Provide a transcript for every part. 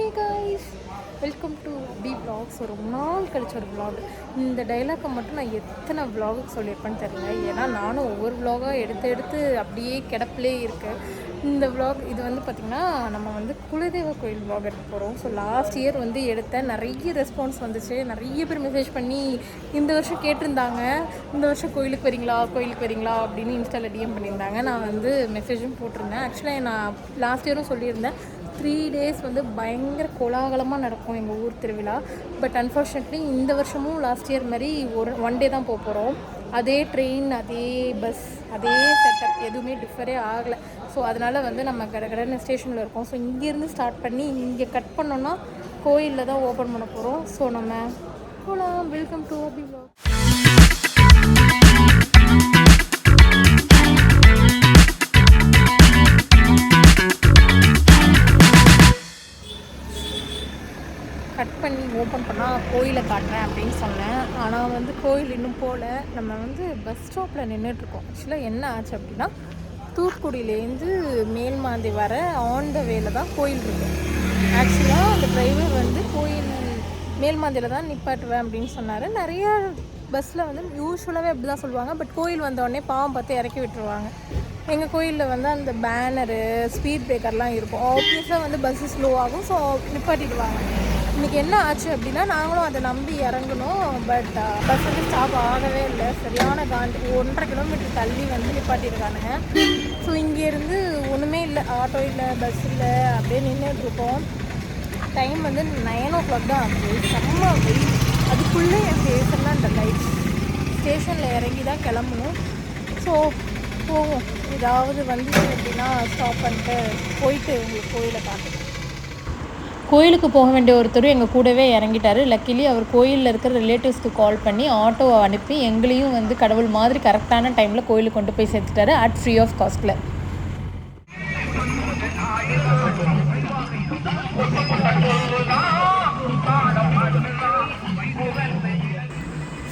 Hey guys welcome to P vlogs. ஒரு நாள் கழிச்ச ஒரு vlog. இந்த டைலாக்கை மட்டும் நான் எத்தனை வ்ளாகுக்கு சொல்லியிருப்பேன்னு தெரியல. ஏன்னா நானும் ஒவ்வொரு vlog-ஆ எடுத்து எடுத்து அப்படியே கிடப்பிலே இருக்கேன். இந்த வ்ளாக் இது வந்து பார்த்திங்கன்னா நம்ம வந்து குலதெய்வ கோயில் vlog எடுக்க போகிறோம் ஸோ லாஸ்ட் இயர் வந்து எடுத்த நிறைய ரெஸ்பான்ஸ் வந்துச்சு. நிறைய பேர் மெசேஜ் பண்ணி இந்த வருஷம் கேட்டிருந்தாங்க. இந்த வருஷம் கோயிலுக்கு வரீங்களா? கோயிலுக்கு வரீங்களா? அப்படின்னு இன்ஸ்டாவில் டிஎம் பண்ணியிருந்தாங்க. நான் வந்து மெசேஜும் போட்டிருந்தேன். ஆக்சுவலாக நான் லாஸ்ட் இயரும் சொல்லியிருந்தேன். த்ரீ டேஸ் வந்து பயங்கர கோலாகலமாக நடக்கும் எங்கள் ஊர் திருவிழா. பட் அன்ஃபார்ச்சுனேட்லி இந்த வருஷமும் லாஸ்ட் இயர் மாதிரி ஒரு ஒன் டே தான் போக போகிறோம் அதே ட்ரெயின் அதே பஸ் அதே செட்டப் எதுவுமே டிஃபரே ஆகலை. ஸோ அதனால் வந்து நம்ம கட கடன ஸ்டேஷனில் இருக்கோம். ஸோ இங்கேருந்து ஸ்டார்ட் பண்ணி இங்கே கட் பண்ணோன்னா கோயிலில் தான் ஓப்பன் பண்ண போகிறோம் ஸோ நம்ம போகலாம் வெல்கம் டு அபி ஓப்பன் பண்ணால் கோயிலை காட்டுறேன் அப்படின்னு சொன்னேன். ஆனால் வந்து கோயில் இன்னும் போகல நம்ம வந்து பஸ் ஸ்டாப்பில் நின்றுட்டுருக்கோம் ஆக்சுவலாக என்ன ஆச்சு அப்படின்னா தூத்துக்குடியிலேருந்து மேல்மாந்தி வர ஆன் த வேல தான் கோயில் இருக்கும் ஆக்சுவலாக அந்த டிரைவர் வந்து கோயில் மேல்மாந்தியில் தான் நிப்பாட்டுவேன் அப்படின்னு சொன்னார். நிறைய பஸ்ஸில் வந்து யூஸ்வலாகவே அப்படி தான் சொல்லுவாங்க. பட் கோயில் வந்த பாவம் பார்த்து இறக்கி விட்டுருவாங்க. எங்கள் கோயிலில் வந்து அந்த பேனரு ஸ்பீட் பிரேக்கர்லாம் இருக்கும். ஆப்வியஸாக வந்து பஸ்ஸு ஸ்லோ ஆகும். ஸோ நிப்பாட்டிடுவாங்க. இன்றைக்கி என்ன ஆச்சு அப்படின்னா நாங்களும் அதை நம்பி இறங்கணும் பட் பஸ் uh, வந்து ஸ்டாப் ஆகவே இல்லை. சரியான காண்டி ஒன்றரை கிலோமீட்டர் தள்ளி வந்து நிப்பாட்டியிருக்கானுங்க ஸோ இங்கேருந்து ஒன்றுமே இல்லை. ஆட்டோ இல்லை பஸ் இல்லை அப்படியே நின்றுட்டு இருக்கோம். டைம் வந்து நைன் ஓ கிளாக் தான் ஆகுது. செம்ம வெயில். அதுக்குள்ளே என் ஃபேஸெல்லாம் இந்த லைட் ஸ்டேஷனில் இறங்கி தான் கிளம்பணும். ஸோ போவோம். ஏதாவது வந்துச்சு அப்படின்னா ஸ்டாப் பண்ணிட்டு போயிட்டு உங்களுக்கு கோயிலை காட்டுறேன் கோயிலுக்கு போக வேண்டிய ஒருத்தர் எங்கள் கூடவே இறங்கிட்டாரு. லக்கிலி அவர் கோயிலில் இருக்கிற ரிலேட்டிவ்ஸ்க்கு கால் பண்ணி ஆட்டோவை அனுப்பி எங்களையும் வந்து கடவுள் மாதிரி கரெக்டான டைமில் கோயிலுக்கு கொண்டு போய் சேர்த்துட்டாரு அட் ஃப்ரீ ஆஃப் காஸ்ட்டில்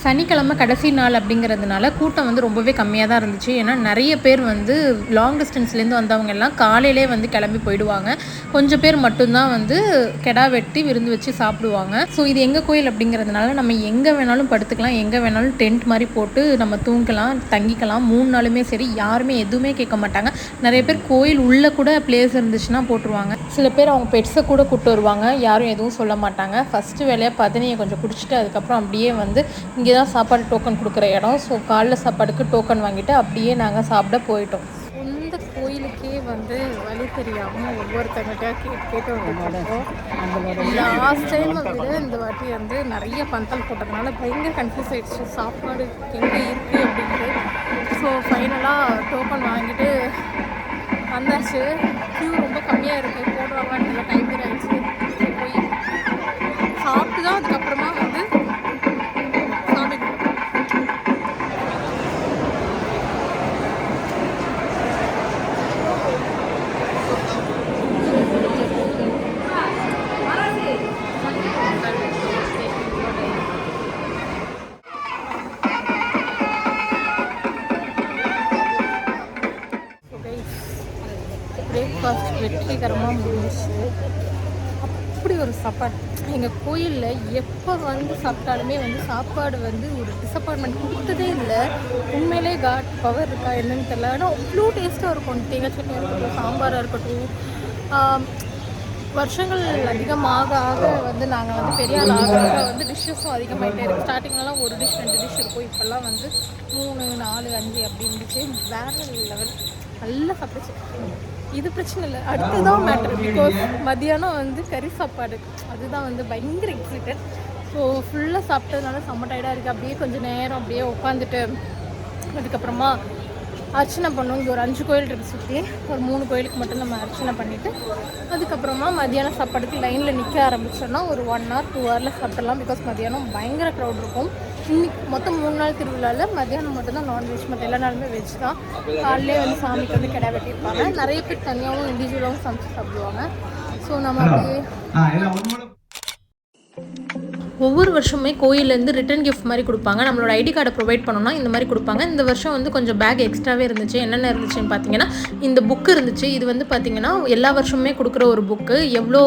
சனிக்கிழமை கடைசி நாள் அப்படிங்கிறதுனால கூட்டம் வந்து ரொம்பவே கம்மியாக தான் இருந்துச்சு. ஏன்னா நிறைய பேர் வந்து லாங் டிஸ்டன்ஸ்லேருந்து வந்தவங்க எல்லாம் காலையிலே வந்து கிளம்பி போயிடுவாங்க. கொஞ்சம் பேர் மட்டும்தான் வந்து கெடா வெட்டி விருந்து வச்சு சாப்பிடுவாங்க. ஸோ இது எங்கள் கோயில் அப்படிங்கிறதுனால நம்ம எங்கே வேணாலும் படுத்துக்கலாம். எங்கே வேணாலும் டென்ட் மாதிரி போட்டு நம்ம தூங்கலாம் தங்கிக்கலாம். மூணு நாளுமே சரி யாருமே எதுவுமே கேட்க மாட்டாங்க. நிறைய பேர் கோயில் உள்ளே கூட பிளேஸ் இருந்துச்சுன்னா போட்டுருவாங்க. சில பேர் அவங்க பெட்ஸை கூட கூப்பிட்டு வருவாங்க. யாரும் எதுவும் சொல்ல மாட்டாங்க. ஃபஸ்ட்டு வேலையாக பதினியை கொஞ்சம் குடிச்சிட்டு அதுக்கப்புறம் அப்படியே வந்து இங்கே தான் சாப்பாடு டோக்கன் கொடுக்குற இடம். ஸோ காலைல சாப்பாடுக்கு டோக்கன் வாங்கிட்டு அப்படியே நாங்கள் சாப்பிட போயிட்டோம். இந்த கோயிலுக்கே வந்து வழி தெரியாமல் ஒவ்வொருத்தங்கிட்ட கேட்டு கேட்டு வந்துருக்கோம். லாஸ்ட் டைம் விட இந்த வாட்டி வந்து நிறைய பந்தல் போட்டதுனால பயங்கர கன்ஃபியூஸ் ஆயிடுச்சு. சாப்பாடு எங்கே இருக்குது அப்படின்ட்டு. ஸோ ஃபைனலாக டோக்கன் வாங்கிட்டு வந்தாச்சு. க்யூ ரொம்ப கம்மியாக இருக்குது போடுறாங்கன்னு டைம் ஆயிடுச்சு. போய் சாப்பிட்டு தான் அதுக்கப்புறமா பிரேக்ஃபாஸ்ட் வெற்றிகரமாக முடிஞ்சிச்சு. அப்படி ஒரு சாப்பாடு. எங்கள் கோயிலில் எப்போ வந்து சாப்பிட்டாலுமே வந்து சாப்பாடு வந்து ஒரு டிசப்பாயின்மெண்ட் கொடுத்ததே இல்லை. உண்மையிலே காட் பவர் இருக்கா என்னன்னு தெரியல. ஆனால் அவ்வளோ டேஸ்ட்டாக இருக்கும். தேங்காய் சட்னியாக இருக்கட்டும் சாம்பாராக இருக்கட்டும். வருஷங்கள் அதிகமாக ஆக வந்து நாங்கள் வந்து பெரிய ஆள் ஆக வந்து டிஷ்ஷஸும் அதிகமாகிட்டே இருக்கும் ஸ்டார்டிங்லலாம் ஒரு டிஷ் ரெண்டு டிஷ் இருக்கும். இப்போல்லாம் வந்து மூணு நாலு அஞ்சு அப்படி இருந்துச்சு. வேறு லெவல் நல்லா சாப்பிடுச்சு இது பிரச்சனை இல்லை. அடுத்ததான் மேட்ரு பிகாஸ் மதியானம் வந்து கறி சாப்பாடு. அதுதான் வந்து பயங்கர எக்ஸைட்டட் ஸோ ஃபுல்லாக சாப்பிட்டதுனால செம்ம டயர்டாக இருக்குது அப்படியே கொஞ்சம் நேரம் அப்படியே உட்காந்துட்டு அதுக்கப்புறமா அர்ச்சனை பண்ணுவோம் இங்கே ஒரு அஞ்சு கோயில் இருக்குது சுற்றி ஒரு மூணு கோயிலுக்கு மட்டும் நம்ம அர்ச்சனை பண்ணிவிட்டு அதுக்கப்புறமா மதியானம் சாப்பாடுக்கு லைனில் நிற்க ஆரம்பிச்சோன்னா ஒரு ஒன் ஹவர் டூ ஹவரில் சாப்பிடலாம். பிகாஸ் மதியானம் பயங்கர க்ரௌட் இருக்கும். இன்னைக்கு மொத்தம் மூணு நாள் திருவிழாவில் மதியானம் மட்டும்தான் நான்வெஜ் மற்ற எல்லா நாளுமே வெஜ் தான். காலையிலே வந்து சாமிக்கு வந்து கிடா வெட்டியிருப்பாங்க. நிறைய பேர் தனியாகவும் இண்டிவிஜுவலாகவும் சமைச்சு சாப்பிடுவாங்க. ஸோ நம்ம அப்படியே ஒவ்வொரு வருஷமே கோயிலேருந்து ரிட்டன் கிஃப்ட் மாதிரி கொடுப்பாங்க. நம்மளோட ஐடி கார்டை ப்ரொவைட் பண்ணோம்னா இந்த மாதிரி கொடுப்பாங்க. இந்த வருஷம் வந்து கொஞ்சம் பேக் எக்ஸ்ட்ராவே இருந்துச்சு. என்னென்ன இருந்துச்சுன்னு பார்த்தீங்கன்னா இந்த புக்கு இருந்துச்சு. இது வந்து பார்த்தீங்கன்னா எல்லா வருஷமுமே கொடுக்குற ஒரு புக்கு எவ்வளோ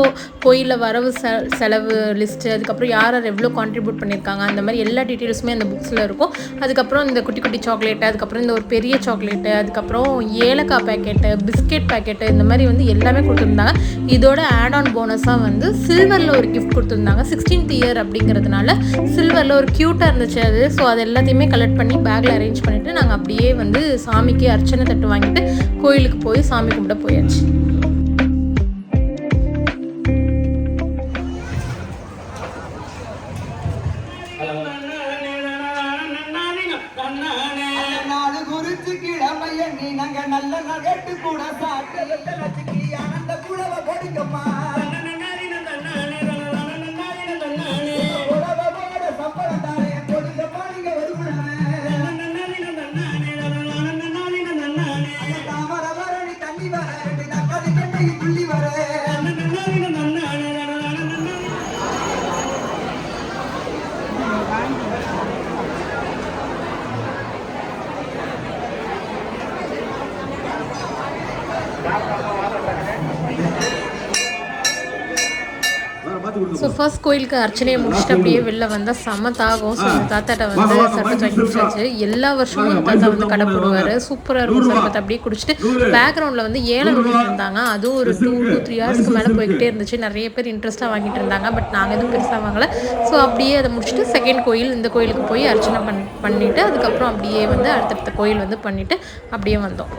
கோயிலில் வரவு செ செலவு லிஸ்ட்டு அதுக்கப்புறம் யார் யார் எவ்வளோ கான்ட்ரிபியூட் பண்ணியிருக்காங்க அந்த மாதிரி எல்லா டீட்டெயில்ஸுமே அந்த புக்ஸில் இருக்கும். அதுக்கப்புறம் இந்த குட்டி குட்டி சாக்லேட்டு அதுக்கப்புறம் இந்த ஒரு பெரிய சாக்லேட்டு அதுக்கப்புறம் ஏலக்காய் பேக்கெட்டு பிஸ்கெட் பேக்கெட்டு இந்த மாதிரி வந்து எல்லாமே கொடுத்துருந்தாங்க. இதோட ஆட் ஆன் போனஸாக வந்து சில்வரில் ஒரு கிஃப்ட் கொடுத்துருந்தாங்க. சிக்ஸ்டீன்த் இயர் அப்படி அப்படிங்கிறதுனால சில்வரில் ஒரு க்யூட்டாக இருந்துச்சு அது. ஸோ அது எல்லாத்தையுமே கலெக்ட் பண்ணி பேக்கில் அரேஞ்ச் பண்ணிவிட்டு நாங்கள் அப்படியே வந்து சாமிக்கு அர்ச்சனை தட்டு வாங்கிட்டு கோயிலுக்கு போய் சாமி கும்பிட போயாச்சு. நீ நாங்க நல்ல நகட்டு கூட சாட்டு ஆனந்த குழவ கொடுக்கம்மா ஸோ ஃபர்ஸ்ட் கோயிலுக்கு அர்ச்சனையை முடிச்சுட்டு அப்படியே வெளில வந்தால் செம்ம தாகம். ஸோ இந்த தாத்தாட்ட வந்து சர்பத் வாங்கி குடிச்சாச்சு. எல்லா வருஷமும் இந்த தாத்தா வந்து கடை போடுவார். சூப்பராக இருக்கும் சர்பத் அப்படியே குடிச்சிட்டு பேக்ரவுண்டில் வந்து ஏலம் விட்டுட்டு இருந்தாங்க. அதுவும் ஒரு டூ டூ த்ரீ ஹவர்ஸ்க்கு மேலே போய்கிட்டே இருந்துச்சு. நிறைய பேர் இன்ட்ரெஸ்ட்டாக வாங்கிட்டு இருந்தாங்க. பட் நாங்கள் எதுவும் பெருசாக வாங்கலை. ஸோ அப்படியே அதை முடிச்சுட்டு செகண்ட் கோயில் இந்த கோயிலுக்கு போய் அர்ச்சனை பண் பண்ணிவிட்டு அதுக்கப்புறம் அப்படியே வந்து அடுத்தடுத்த கோயில் வந்து பண்ணிவிட்டு அப்படியே வந்தோம்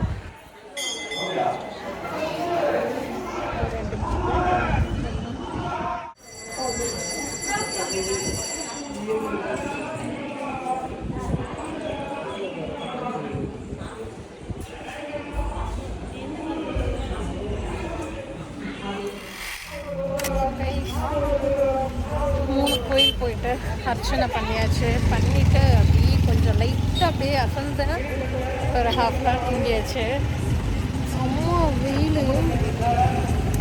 மூணு கோயில் போயிட்டு அர்ச்சனை பண்ணியாச்சு. பண்ணிவிட்டு அப்படியே கொஞ்சம் லைட்டாக அப்படியே அசந்த ஒரு ஹாஃப் அன் ஹவர் தூங்கியாச்சு. செம்ம வெயில்.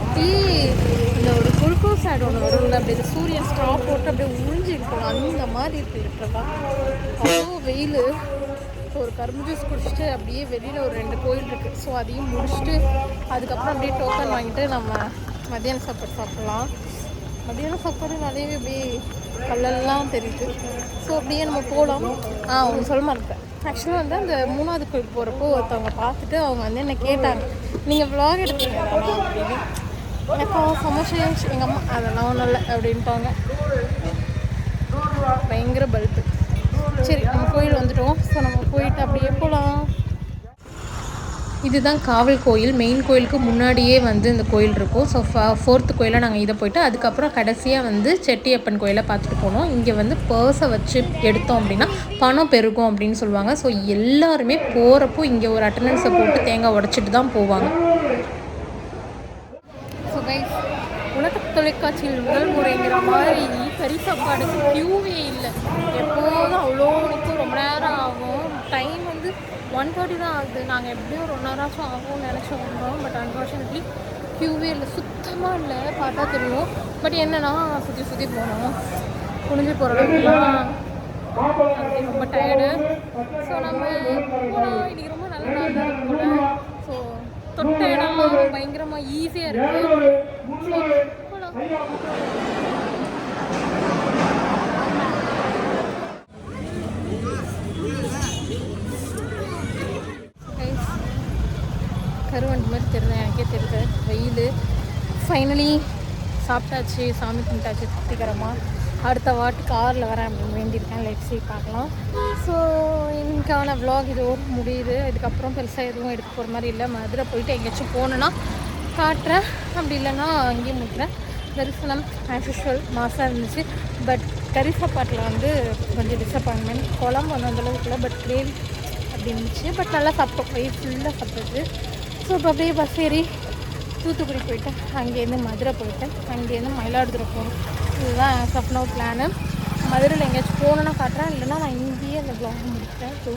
அப்படியே இந்த ஒரு குளுக்கோஸ் ஆட் ஒன்று வரும்ல அப்படியே சூரியன் ஸ்ட்ரா போட்டு அப்படியே உறிஞ்சி அந்த மாதிரி இருக்கு இருக்கிறதா அவ்வளோ வெயில். ஒரு கரும்பு ஜூஸ் குடிச்சிட்டு அப்படியே வெளியில் ஒரு ரெண்டு கோயில் இருக்குது ஸோ அதையும் முடிச்சுட்டு அதுக்கப்புறம் அப்படியே டோக்கன் வாங்கிட்டு நம்ம மதியானம் சாப்பாடு சாப்பிட்லாம். மதியானம் சாப்பாடு நிறையவே அப்படியே கல்லெல்லாம் தெரியுது. ஸோ அப்படியே நம்ம போகலாம் ஆ அவங்க சொல்ல மாட்டேன் ஆக்சுவலாக வந்து அந்த மூணாவது கோயில் போகிறப்போ ஒருத்தவங்க பார்த்துட்டு அவங்க வந்து என்னை கேட்டாங்க. நீங்கள் vlog எடுத்தீங்க அப்படின்னு எனக்கும் சமோஷம் எங்கள் அம்மா அதெல்லாம் ஒன்றும் இல்லை அப்படின்ட்டாங்க. பயங்கர பல்பு சரி நம்ம கோயில் வந்துட்டோம். ஸோ நம்ம போயிட்டு அப்படியே போகலாம் இதுதான் காவல் கோயில். மெயின் கோயிலுக்கு முன்னாடியே வந்து இந்த கோயில் இருக்கும். ஸோ ஃபோர்த்து கோயிலாக நாங்கள் இதை போயிட்டு அதுக்கப்புறம் கடைசியாக வந்து செட்டியப்பன் கோயிலை பார்த்துட்டு போனோம். இங்கே வந்து பர்ஸை வச்சு எடுத்தோம் அப்படின்னா பணம் பெருகும் அப்படின்னு சொல்லுவாங்க. ஸோ எல்லாருமே போகிறப்போ இங்கே ஒரு அட்டண்டன்ஸை போட்டு தேங்காய் உடச்சிட்டு தான் போவாங்க. ஸோ கைஸ் உலக தொலைக்காட்சியில் முதல் முறைங்கிற மாதிரி கறி சாப்பாடுக்கு கியூவே இல்லை. எப்போதும் அவ்வளோ நிற்கும் ரொம்ப நேரம் ஆகும். ஒன் தேர்ட்டி தான் ஆகுது. நாங்கள் எப்படியும் ஒரு ஒன் ஹவராச்சும் ஆகும்னு நினச்சி வந்தோம். பட் அன்ஃபார்ச்சுனேட்லி க்யூவே இல்லை. சுத்தமாக இல்லை. பார்த்தா தெரியும். பட் என்னன்னா சுற்றி சுற்றி போனோம். குனிஞ்சு போகிற அளவுக்குலாம் ரொம்ப டயர்டு ஸோ நம்ம இன்னைக்கு ரொம்ப நல்ல நாள் தான் ஸோ தொட்ட இடம்லாம் பயங்கரமாக ஈஸியாக இருக்குது தெரியல எனக்கே தெரியல வெயில். ஃபைனலி சாப்பிட்டாச்சு சாமி கும்பிட்டாச்சு திருப்திகரமாக அடுத்த வாட்டி காரில் வரேன் அப்படின்னு வேண்டியிருக்கேன். லெட் சீ பார்க்கலாம். ஸோ இன்னைக்கான vlog இதோடு முடியுது. இதுக்கப்புறம் பெருசாக எதுவும் எடுக்க போகிற மாதிரி இல்லை. மதுரை போயிட்டு எங்கேயாச்சும் போகணுன்னா காட்டுறேன். அப்படி இல்லைன்னா அங்கேயும் முடிக்கிறேன் தரிசனம் ஆஸ் யூஷுவல் மாசாக இருந்துச்சு. பட் கறி சாப்பாட்டில் வந்து கொஞ்சம் டிசப்பாயின்மெண்ட் குழம்பு வந்து அந்தளவுக்கு இல்லை பட் கிரேவி அப்படி இருந்துச்சு பட் நல்லா சாப்பிட்டோம். வயிறு ஃபுல்லாக சாப்பிட்டது. ஸோ இப்போ அப்படியே பஸ் ஏறி தூத்துக்குடி போயிட்டேன் அங்கேருந்து மதுரை போயிட்டேன் அங்கேருந்து மயிலாடுதுறை போகணும். இதுதான் சப்னோ பிளானு மதுரையில் எங்கேயாச்சும் போகணுன்னா காட்டுறேன் இல்லைன்னா நான் இங்கேயே அந்த பிளாக் முடிச்சிட்டேன் ஸோ